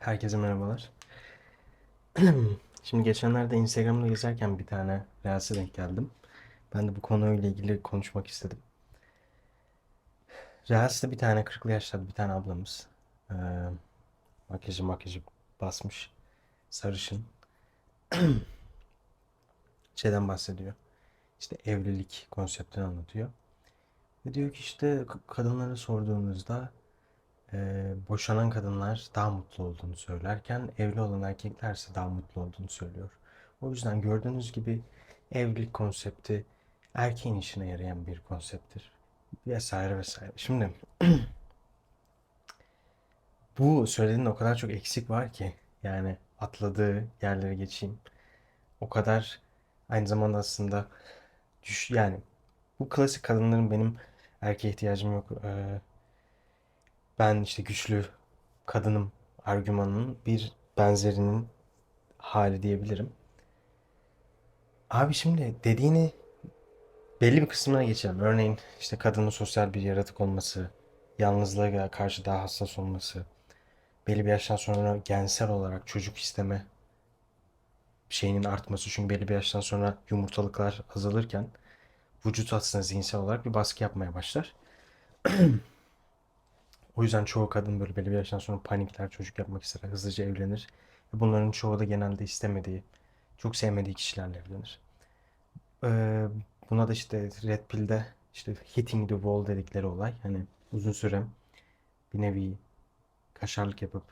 Herkese merhabalar. Şimdi geçenlerde Instagram'da gezerken bir tane Reels'e denk geldim. Ben de bu konuyla ilgili konuşmak istedim. Reels'te bir tane 40'lı yaşlarda bir tane ablamız eee makyajı makyajı basmış. Sarışın. Şeyden bahsediyor. İşte evlilik konseptini anlatıyor. Ve diyor ki işte kadınlara sorduğunuzda ee, boşanan kadınlar daha mutlu olduğunu söylerken evli olan erkeklerse daha mutlu olduğunu söylüyor. O yüzden gördüğünüz gibi evlilik konsepti erkeğin işine yarayan bir konsepttir. Vesaire vesaire. Şimdi bu söylediğin o kadar çok eksik var ki yani atladığı yerlere geçeyim. O kadar aynı zamanda aslında düş yani bu klasik kadınların benim erkeğe ihtiyacım yok. Ee, ben işte güçlü kadınım argümanının bir benzerinin hali diyebilirim. Abi şimdi dediğini belli bir kısmına geçelim. Örneğin işte kadının sosyal bir yaratık olması, yalnızlığa karşı daha hassas olması, belli bir yaştan sonra gensel olarak çocuk isteme şeyinin artması. Çünkü belli bir yaştan sonra yumurtalıklar azalırken vücut aslında zihinsel olarak bir baskı yapmaya başlar. O yüzden çoğu kadın böyle belli bir yaştan sonra panikler, çocuk yapmak ister, hızlıca evlenir. Ve bunların çoğu da genelde istemediği, çok sevmediği kişilerle evlenir. Ee, buna da işte Red Pill'de işte hitting the wall dedikleri olay. Hani uzun süre bir nevi kaşarlık yapıp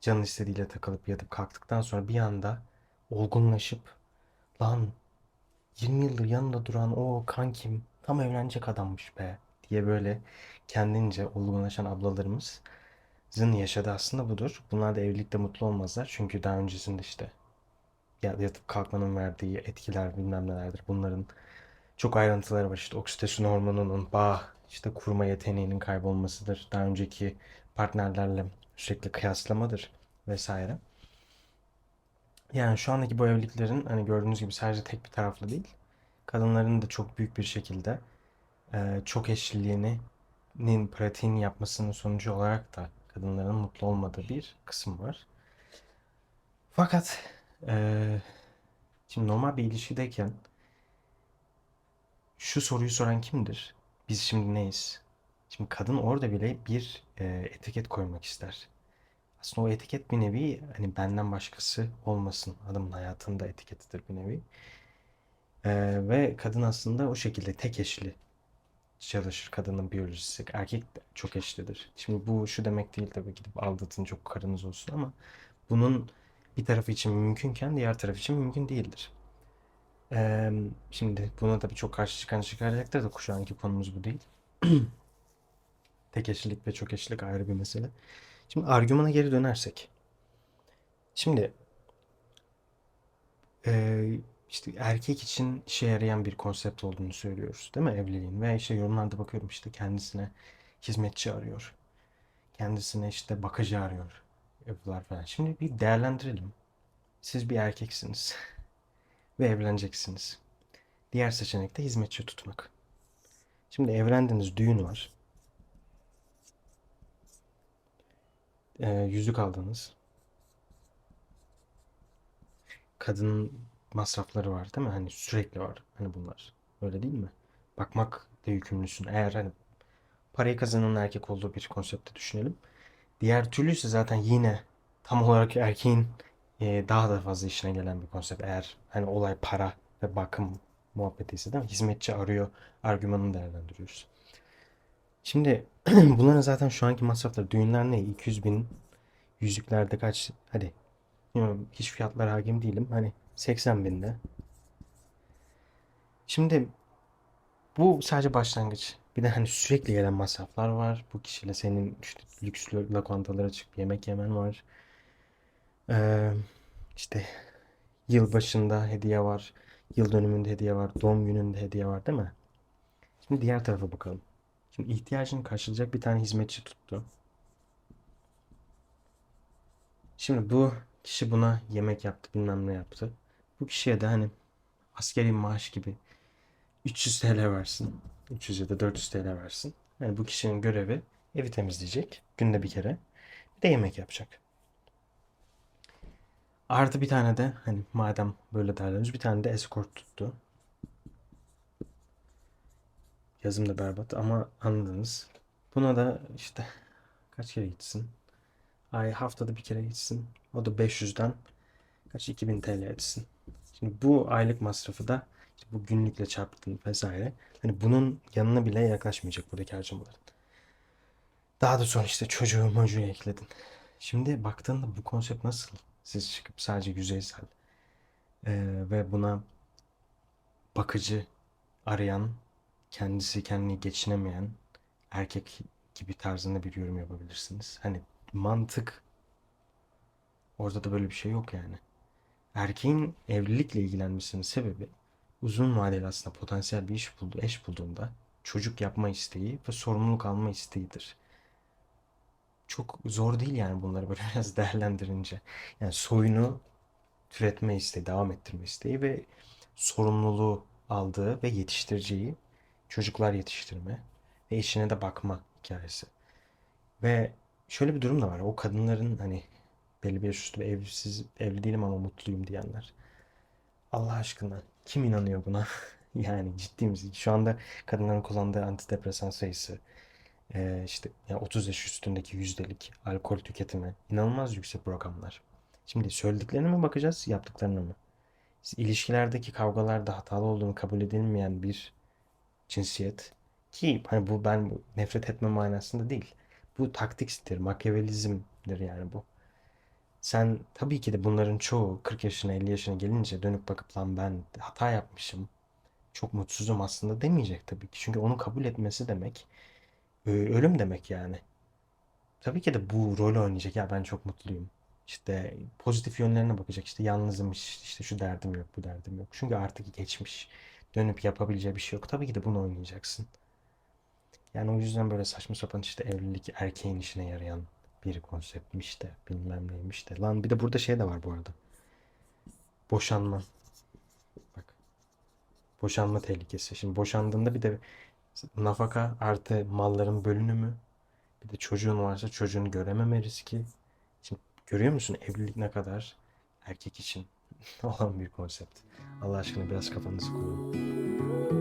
canın istediğiyle takılıp yatıp kalktıktan sonra bir anda olgunlaşıp lan 20 yıldır yanında duran o kankim tam evlenecek adammış be diye böyle kendince olgunlaşan ablalarımızın yaşadığı aslında budur. Bunlar da evlilikte mutlu olmazlar. Çünkü daha öncesinde işte ya- yatıp kalkmanın verdiği etkiler bilmem nelerdir. Bunların çok ayrıntıları var. İşte oksitosin hormonunun bağ işte kurma yeteneğinin kaybolmasıdır. Daha önceki partnerlerle sürekli kıyaslamadır vesaire. Yani şu andaki bu evliliklerin hani gördüğünüz gibi sadece tek bir taraflı değil. Kadınların da çok büyük bir şekilde e, çok eşliliğinin pratiğini yapmasının sonucu olarak da kadınların mutlu olmadığı bir kısım var. Fakat e, şimdi normal bir ilişkideyken şu soruyu soran kimdir? Biz şimdi neyiz? Şimdi kadın orada bile bir e, etiket koymak ister. Aslında o etiket bir nevi hani benden başkası olmasın adamın hayatında etiketidir bir nevi. Ee, ve kadın aslında o şekilde tek eşli çalışır kadının biyolojisi. Erkek de çok eşlidir. Şimdi bu şu demek değil tabii gidip aldatın çok karınız olsun ama bunun bir tarafı için mümkünken diğer taraf için mümkün değildir. Ee, şimdi buna da birçok karşı çıkan çıkaracaktır da şu anki konumuz bu değil. Tek eşlilik ve çok eşlilik ayrı bir mesele. Şimdi argümana geri dönersek. Şimdi eee, işte erkek için işe yarayan bir konsept olduğunu söylüyoruz, değil mi evliliğin? Ve işte yorumlarda bakıyorum işte kendisine hizmetçi arıyor. Kendisine işte bakıcı arıyor. Evliler falan. Şimdi bir değerlendirelim. Siz bir erkeksiniz ve evleneceksiniz. Diğer seçenek de hizmetçi tutmak. Şimdi evlendiniz, düğün var. Eee, yüzük aldınız. Kadının masrafları var değil mi? Hani sürekli var. Hani bunlar. Öyle değil mi? Bakmak da yükümlüsün. Eğer hani parayı kazanan erkek olduğu bir konsepte düşünelim. Diğer türlüyse zaten yine tam olarak erkeğin e, daha da fazla işine gelen bir konsept. Eğer hani olay para ve bakım muhabbeti ise değil mi? Hizmetçi arıyor argümanını değerlendiriyoruz. Şimdi bunların zaten şu anki masrafları düğünler ne? 200 bin yüzüklerde kaç? Hadi bilmiyorum, hiç fiyatlara hakim değilim. Hani 80 binde. Şimdi bu sadece başlangıç. Bir de hani sürekli gelen masraflar var. Bu kişiyle senin işte lüks lokantalara çıkıp yemek yemen var. Ee, işte yıl başında hediye var. Yıl dönümünde hediye var. Doğum gününde hediye var değil mi? Şimdi diğer tarafa bakalım. Şimdi ihtiyacını karşılayacak bir tane hizmetçi tuttu. Şimdi bu kişi buna yemek yaptı, bilmem ne yaptı. Bu kişiye de hani askeri maaş gibi 300 TL versin. 300 ya da 400 TL versin. Yani bu kişinin görevi evi temizleyecek. Günde bir kere. Bir de yemek yapacak. Artı bir tane de hani madem böyle değerlendiriyoruz bir tane de escort tuttu. Yazım da berbat ama anladınız. Buna da işte kaç kere gitsin? Ay haftada bir kere gitsin. O da 500'den kaç 2000 TL etsin. Şimdi bu aylık masrafı da işte bu günlükle çarptın vesaire. Hani bunun yanına bile yaklaşmayacak buradaki harcamaların. Daha da sonra işte çocuğu mocuğu ekledin. Şimdi baktığında bu konsept nasıl? Siz çıkıp sadece yüzeysel eee, ve buna bakıcı arayan, kendisi kendini geçinemeyen erkek gibi tarzında bir yorum yapabilirsiniz. Hani mantık orada da böyle bir şey yok yani. Erkeğin evlilikle ilgilenmesinin sebebi uzun vadeli aslında potansiyel bir iş buldu, eş bulduğunda çocuk yapma isteği ve sorumluluk alma isteğidir. Çok zor değil yani bunları böyle biraz değerlendirince. Yani soyunu türetme isteği, devam ettirme isteği ve sorumluluğu aldığı ve yetiştireceği çocuklar yetiştirme ve eşine de bakma hikayesi. Ve şöyle bir durum da var. O kadınların hani belli bir yaş üstü evsiz, evli değilim ama mutluyum diyenler. Allah aşkına kim inanıyor buna? Yani ciddi misin? Şu anda kadınların kullandığı antidepresan sayısı, e, işte yani 30 yaş üstündeki yüzdelik alkol tüketimi inanılmaz yüksek rakamlar. Şimdi söylediklerine mi bakacağız, yaptıklarına mı? İlişkilerdeki kavgalarda hatalı olduğunu kabul edilmeyen bir cinsiyet ki hani bu ben nefret etme manasında değil. Bu taktiktir, makyavelizmdir yani bu. Sen tabii ki de bunların çoğu 40 yaşına 50 yaşına gelince dönüp bakıp lan ben hata yapmışım. Çok mutsuzum aslında demeyecek tabii ki. Çünkü onu kabul etmesi demek e, ölüm demek yani. Tabii ki de bu rol oynayacak. Ya ben çok mutluyum. İşte pozitif yönlerine bakacak. İşte yalnızım, işte şu derdim yok, bu derdim yok. Çünkü artık geçmiş. Dönüp yapabileceği bir şey yok. Tabii ki de bunu oynayacaksın. Yani o yüzden böyle saçma sapan işte evlilik erkeğin işine yarayan bir konseptmiş de bilmem neymiş de. Lan bir de burada şey de var bu arada. Boşanma. Bak. Boşanma tehlikesi. Şimdi boşandığında bir de nafaka artı malların bölünümü. Bir de çocuğun varsa çocuğunu görememe riski. Şimdi görüyor musun evlilik ne kadar erkek için olan bir konsept. Allah aşkına biraz kafanızı kullanın.